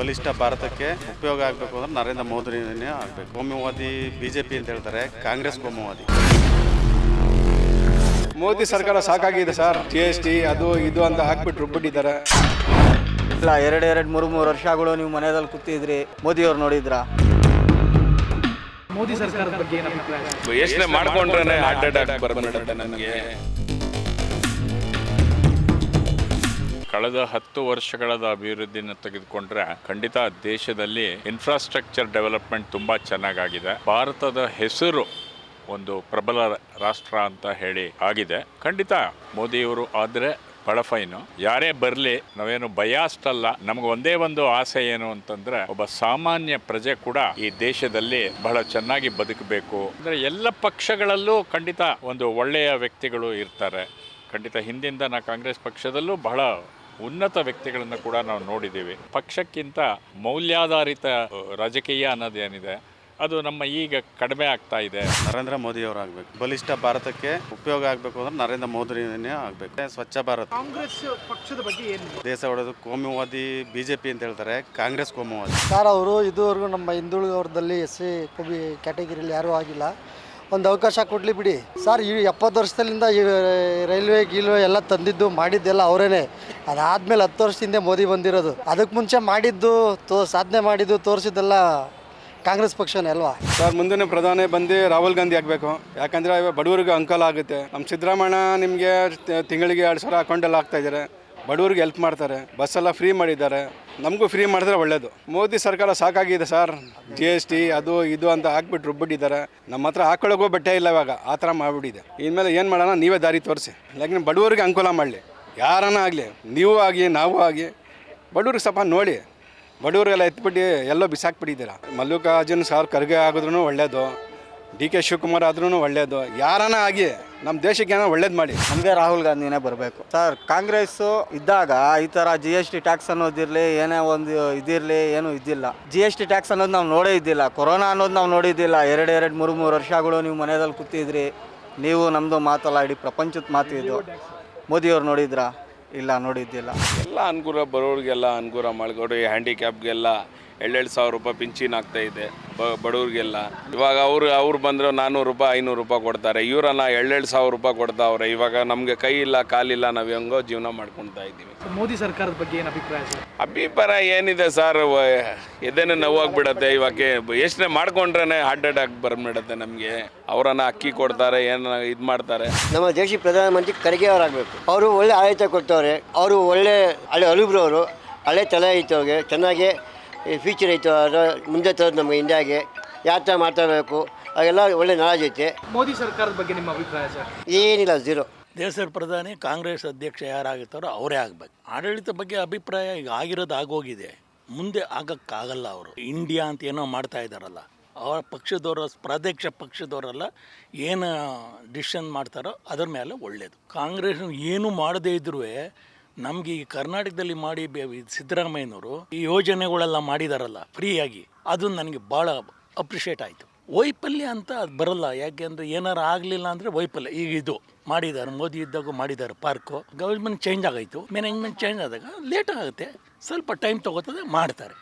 ಬಲಿಷ್ಠ ಭಾರತಕ್ಕೆ ಉಪಯೋಗ ಆಗಬೇಕು ಅಂದ್ರೆ ನರೇಂದ್ರ ಮೋದಿನೇ ಆಗಬೇಕು. ಕೋಮುವಾದಿ ಬಿಜೆಪಿ ಅಂತ ಹೇಳ್ತಾರೆ ಕಾಂಗ್ರೆಸ್ ಕೋಮುವಾದಿ ಮೋದಿ ಸರ್ಕಾರ ಸಾಕಾಗಿದೆ ಸರ್. ಜಿ ಎಸ್ ಟಿ ಅದು ಇದು ಅಂತ ಹಾಕ್ಬಿಟ್ಟು ರುಬ್ಬಿಟ್ಟಿದ್ದಾರೆ. ಇಲ್ಲ ಎರಡು ಎರಡು ಮೂರು ಮೂರು ವರ್ಷಗಳು ನೀವು ಮನೆಯಲ್ಲಿ ಕೂತಿದ್ರಿ. ಮೋದಿಯವ್ರು ನೋಡಿದ್ರ? ಮೋದಿ ಸರ್ಕಾರದ ಬಗ್ಗೆ ಯೋಚನೆ ಮಾಡ್ಕೊಂಡ್ರೆ ಹಾರ್ಟ್ ಅಟ್ಯಾಕ್ ಬರ್ಬಿಡುತ್ತೆ ನನಗೆ. ಕಳೆದ ಹತ್ತು ವರ್ಷಗಳ ಅಭಿವೃದ್ಧಿನ ತೆಗೆದುಕೊಂಡ್ರೆ ಖಂಡಿತ ದೇಶದಲ್ಲಿ ಇನ್ಫ್ರಾಸ್ಟ್ರಕ್ಚರ್ ಡೆವಲಪ್ಮೆಂಟ್ ತುಂಬಾ ಚೆನ್ನಾಗಾಗಿದೆ. ಭಾರತದ ಹೆಸರು ಒಂದು ಪ್ರಬಲ ರಾಷ್ಟ್ರ ಅಂತ ಹೇಳಿ ಆಗಿದೆ. ಖಂಡಿತ ಮೋದಿಯವರು ಆದರೆ ಬಹಳ ಫೈನು ಯಾರೇ ಬರಲಿ ನಾವೇನು ಬಯಾಸ್ಟ್ ಅಲ್ಲ ನಮ್ಗೆ ಒಂದೇ ಒಂದು ಆಸೆ ಏನು ಅಂತಂದ್ರೆ ಒಬ್ಬ ಸಾಮಾನ್ಯ ಪ್ರಜೆ ಕೂಡ ಈ ದೇಶದಲ್ಲಿ ಬಹಳ ಚೆನ್ನಾಗಿ ಬದುಕಬೇಕು. ಅಂದ್ರೆ ಎಲ್ಲ ಪಕ್ಷಗಳಲ್ಲೂ ಖಂಡಿತ ಒಂದು ಒಳ್ಳೆಯ ವ್ಯಕ್ತಿಗಳು ಇರ್ತಾರೆ. ಖಂಡಿತ ಹಿಂದಿಂದ ನಾ ಕಾಂಗ್ರೆಸ್ ಪಕ್ಷದಲ್ಲೂ ಬಹಳ ಉನ್ನತ ವ್ಯಕ್ತಿಗಳನ್ನು ಕೂಡ ನಾವು ನೋಡಿದ್ದೀವಿ. ಪಕ್ಷಕ್ಕಿಂತ ಮೌಲ್ಯಾಧಾರಿತ ರಾಜಕೀಯ ಅನ್ನೋದೇನಿದೆ ಅದು ನಮ್ಮ ಈಗ ಕಡಿಮೆ ಆಗ್ತಾ ಇದೆ. ನರೇಂದ್ರ ಮೋದಿ ಅವರು ಆಗಬೇಕು ಬಲಿಷ್ಠ ಭಾರತಕ್ಕೆ ಉಪಯೋಗ ಆಗಬೇಕು ಅಂದ್ರೆ ನರೇಂದ್ರ ಮೋದಿನೇ ಆಗಬೇಕು. ಸ್ವಚ್ಛ ಭಾರತ್. ಕಾಂಗ್ರೆಸ್ ಪಕ್ಷದ ಬಗ್ಗೆ ಏನು? ದೇಶ ಹೊಡೆದು ಕೋಮುವಾದಿ ಬಿಜೆಪಿ ಅಂತ ಹೇಳ್ತಾರೆ ಕಾಂಗ್ರೆಸ್ ಕೋಮುವಾದಿ. ಸರ್ ಅವರು ಇದುವರೆಗೂ ನಮ್ಮ ಹಿಂದುಳಿದವರದಲ್ಲಿ ಎಸ್ ಸಿ ಕಬಿ ಕ್ಯಾಟಗರಿಯಲ್ಲಿ ಯಾರೂ ಆಗಿಲ್ಲ. ಒಂದು ಅವಕಾಶ ಕೊಡಲಿ ಬಿಡಿ. ಸರ್ ಈ ಎಪ್ಪತ್ತು ವರ್ಷದಿಂದ ಈ ರೈಲ್ವೆ ಗೀಲ್ವೆ ಎಲ್ಲ ತಂದಿದ್ದು ಮಾಡಿದ್ದೆಲ್ಲ ಅವರೇನೆ. ಅದಾದಮೇಲೆ ಹತ್ತು ವರ್ಷದಿಂದ ಮೋದಿ ಬಂದಿರೋದು. ಅದಕ್ಕೆ ಮುಂಚೆ ಮಾಡಿದ್ದು ತೋ, ಸಾಧನೆ ಮಾಡಿದ್ದು ತೋರಿಸಿದ್ದೆಲ್ಲ ಕಾಂಗ್ರೆಸ್ ಪಕ್ಷನೇ ಅಲ್ವಾ? ಸರ್, ಮುಂದಿನ ಪ್ರಧಾನಿ ಬಂದು ರಾಹುಲ್ ಗಾಂಧಿ ಆಗಬೇಕು. ಯಾಕಂದರೆ ಬಡವರಿಗೆ ಅಂಕಲ್ ಆಗುತ್ತೆ. ನಮ್ಮ ಸಿದ್ದರಾಮಯ್ಯ ನಿಮಗೆ ತಿಂಗಳಿಗೆ ಎರಡು ಸಾವಿರ ಅಕೌಂಟಲ್ಲಿ ಹಾಕ್ತಾ ಇದ್ದಾರೆ. ಬಡವರಿಗೆ ಹೆಲ್ಪ್ ಮಾಡ್ತಾರೆ. ಬಸ್ಸೆಲ್ಲ ಫ್ರೀ ಮಾಡಿದ್ದಾರೆ. ನಮಗೂ ಫ್ರೀ ಮಾಡಿದ್ರೆ ಒಳ್ಳೇದು. ಮೋದಿ ಸರ್ಕಾರ ಸಾಕಾಗಿದೆ ಸರ್. ಜಿ ಎಸ್ ಟಿ ಅದು ಇದು ಅಂತ ಹಾಕ್ಬಿಟ್ಟು ರುಬ್ಬಿಟ್ಟಿದ್ದಾರೆ. ನಮ್ಮ ಹತ್ರ ಹಾಕೊಳ್ಳೋಕ್ಕೂ ಬಟ್ಟೆ ಇಲ್ಲ ಇವಾಗ. ಆ ಥರ ಮಾಡಿಬಿಟ್ಟಿದೆ. ಇನ್ಮೇಲೆ ಏನು ಮಾಡೋಣ? ನೀವೇ ದಾರಿ ತೋರಿಸಿ. ಯಾಕಂದ್ರೆ ಬಡವರಿಗೆ ಅನುಕೂಲ ಮಾಡಲಿ. ಯಾರನ್ನ ಆಗಲಿ ನೀವು ಆಗಿ ನಾವು ಆಗಿ ಬಡವ್ರಿಗೆ ಸ್ವಲ್ಪ ನೋಡಿ. ಬಡವರೆಲ್ಲ ಎತ್ಬಿಟ್ಟು ಎಲ್ಲೋ ಬಿಸಾಕ್ಬಿಟ್ಟಿದ್ದೀರ? ಮಲ್ಲಿಕಾರ್ಜುನ್ ಸಾರ್ ಖರ್ಗೆ ಆಗಿದ್ರು ಒಳ್ಳೇದು ಡಿ ಕೆ ಶಿವಕುಮಾರ್ ಆದ್ರೂ ಒಳ್ಳೇದು. ಯಾರನ್ನ ಆಗಿ ನಮ್ಮ ದೇಶಕ್ಕೆ ಏನೋ ಒಳ್ಳೇದು ಮಾಡಿ. ನಮಗೆ ರಾಹುಲ್ ಗಾಂಧಿನೇ ಬರಬೇಕು. ಸರ್ ಕಾಂಗ್ರೆಸ್ಸು ಇದ್ದಾಗ ಈ ಥರ ಜಿ ಎಸ್ ಟಿ ಟ್ಯಾಕ್ಸ್ ಅನ್ನೋದಿರಲಿ ಏನೇ ಒಂದು ಇದಿರಲಿ ಏನೂ ಇದ್ದಿಲ್ಲ. ಜಿ ಎಸ್ ಟಿ ಟ್ಯಾಕ್ಸ್ ಅನ್ನೋದು ನಾವು ನೋಡೇ ಇದ್ದಿಲ್ಲ. ಕೊರೋನಾ ಅನ್ನೋದು ನಾವು ನೋಡಿದ್ದಿಲ್ಲ ಎರಡು ಎರಡು ಮೂರು ಮೂರು ವರ್ಷಗಳು ನೀವು ಮನೆಯಲ್ಲಿ ಕೂತಿದ್ರಿ. ನೀವು ನಮ್ಮದು ಮಾತಲ್ಲ ಇಡೀ ಪ್ರಪಂಚದ ಮಾತು ಇದು ಮೋದಿಯವ್ರು ನೋಡಿದ್ರಾ? ಇಲ್ಲ ನೋಡಿದ್ದಿಲ್ಲ. ಎಲ್ಲ ಅನುಕೂಲ ಬರೋರಿಗೆಲ್ಲ ಅನುಕೂಲ ಮಾಡಿಕೊಡಿ ಹ್ಯಾಂಡಿಕ್ಯಾಪ್ಗೆಲ್ಲ ಎರಡೆರಡು ಸಾವಿರ ರೂಪಾಯಿ ಪಿಂಚಿನ್ ಆಗ್ತಾ ಇದೆ ಬ- ಬಡವ್ರಿಗೆಲ್ಲ. ಇವಾಗ ಅವರು ಅವ್ರು ಬಂದರೆ ನಾನ್ನೂರು ರೂಪಾಯಿ ಐನೂರು ರೂಪಾಯಿ ಕೊಡ್ತಾರೆ. ಇವರನ್ನ ಎರಡೆರಡು ಸಾವಿರ ರೂಪಾಯಿ ಕೊಡ್ತಾವ್ರೆ. ಇವಾಗ ನಮಗೆ ಕೈ ಇಲ್ಲ ಕಾಲಿಲ್ಲ ನಾವು ಹೆಂಗೋ ಜೀವನ ಮಾಡ್ಕೊಳ್ತಾ ಇದ್ದೀವಿ. ಮೋದಿ ಸರ್ಕಾರದ ಬಗ್ಗೆ ಏನು ಅಭಿಪ್ರಾಯ ಸರ್? ಅಭಿಪ್ರಾಯ ಏನಿದೆ ಸರ್ ಎದೇನೆ ನೋವಾಗ್ಬಿಡತ್ತೆ ಇವಾಗ ಯೋಚನೆ ಮಾಡ್ಕೊಂಡ್ರೆ ಹಾರ್ಟ್ ಅಟ್ಯಾಕ್ ಬಂದ್ಬಿಡತ್ತೆ ನಮಗೆ. ಅವರನ್ನ ಅಕ್ಕಿ ಕೊಡ್ತಾರೆ ಏನು ಇದು ಮಾಡ್ತಾರೆ. ನಮ್ಮ ದೇಶ ಪ್ರಧಾನಮಂತ್ರಿ ಖರ್ಗೆ ಅವರಾಗಬೇಕು ಅವರು ಒಳ್ಳೆ ಆಡಳಿತ ಕೊಡ್ತವ್ರೆ ಅವರು ಒಳ್ಳೆ ಹಳೆ ಅಲುಬ್ರು ಅವರು. ಹಳೆ ತಲೆ ಐತೆ ಅವ್ರಿಗೆ ಚೆನ್ನಾಗಿ ಫ್ಯೂಚರ್ ಐತೆ ಅವ್ರ ಮುಂದೆ ತರೋದು ನಮಗೆ ಇಂಡಿಯಾಗೆ ಯಾವ ಥರ ಮಾತಾಡಬೇಕು ಅದೆಲ್ಲ ಒಳ್ಳೆ ನಾಲೆಜ್ ಐತೆ. ಮೋದಿ ಸರ್ಕಾರದ ಬಗ್ಗೆ ನಿಮ್ಮ ಅಭಿಪ್ರಾಯ ಸರ್? ಏನಿಲ್ಲ ಝೀರೋ ದೇಶದ ಪ್ರಧಾನಿ ಕಾಂಗ್ರೆಸ್ ಅಧ್ಯಕ್ಷ ಯಾರಾಗುತ್ತಾರೋ ಅವರೇ ಆಗಬೇಕು. ಆಡಳಿತ ಬಗ್ಗೆ ಅಭಿಪ್ರಾಯ ಈಗ ಆಗಿರೋದು ಆಗೋಗಿದೆ. ಮುಂದೆ ಆಗಕ್ಕಾಗಲ್ಲ ಅವರು. ಇಂಡಿಯಾ ಅಂತ ಏನೋ ಮಾಡ್ತಾ ಇದ್ದಾರಲ್ಲ. ಅವರ ಪಕ್ಷದವರ ಪ್ರಾದೇಶ ಪಕ್ಷದವರೆಲ್ಲ ಏನು ಡಿಸಿಷನ್ ಮಾಡ್ತಾರೋ ಅದರ ಮೇಲೆ ಒಳ್ಳೆಯದು ಕಾಂಗ್ರೆಸ್ ಏನು ಮಾಡದೇ ಇದ್ರೂ ನಮಗೆ ಈ ಕರ್ನಾಟಕದಲ್ಲಿ ಮಾಡಿ ಸಿದ್ದರಾಮಯ್ಯನವರು ಈ ಯೋಜನೆಗಳೆಲ್ಲ ಮಾಡಿದಾರಲ್ಲ, ಫ್ರೀಯಾಗಿ, ಅದು ನನಗೆ ಭಾಳ ಅಪ್ರಿಷಿಯೇಟ್ ಆಯಿತು. ವೈಫಲ್ಯ ಅಂತ ಅದು ಬರಲ್ಲ ಯಾಕೆಂದರೆ ಏನಾರು ಆಗಲಿಲ್ಲ ಅಂದರೆ ವೈಫಲ್ಯ. ಈಗ ಇದು ಮಾಡಿದ್ದಾರೆ, ಮೋದಿ ಇದ್ದಾಗ ಮಾಡಿದ್ದಾರೆ ಪಾರ್ಕು. ಗೌರ್ಮೆಂಟ್ ಚೇಂಜ್ ಆಗಾಯಿತು ಮ್ಯಾನೇಜ್ಮೆಂಟ್ ಚೇಂಜ್ ಆದಾಗ ಲೇಟ್ ಆಗುತ್ತೆ, ಸ್ವಲ್ಪ ಟೈಮ್ ತೊಗೋತದೆ ಮಾಡ್ತಾರೆ.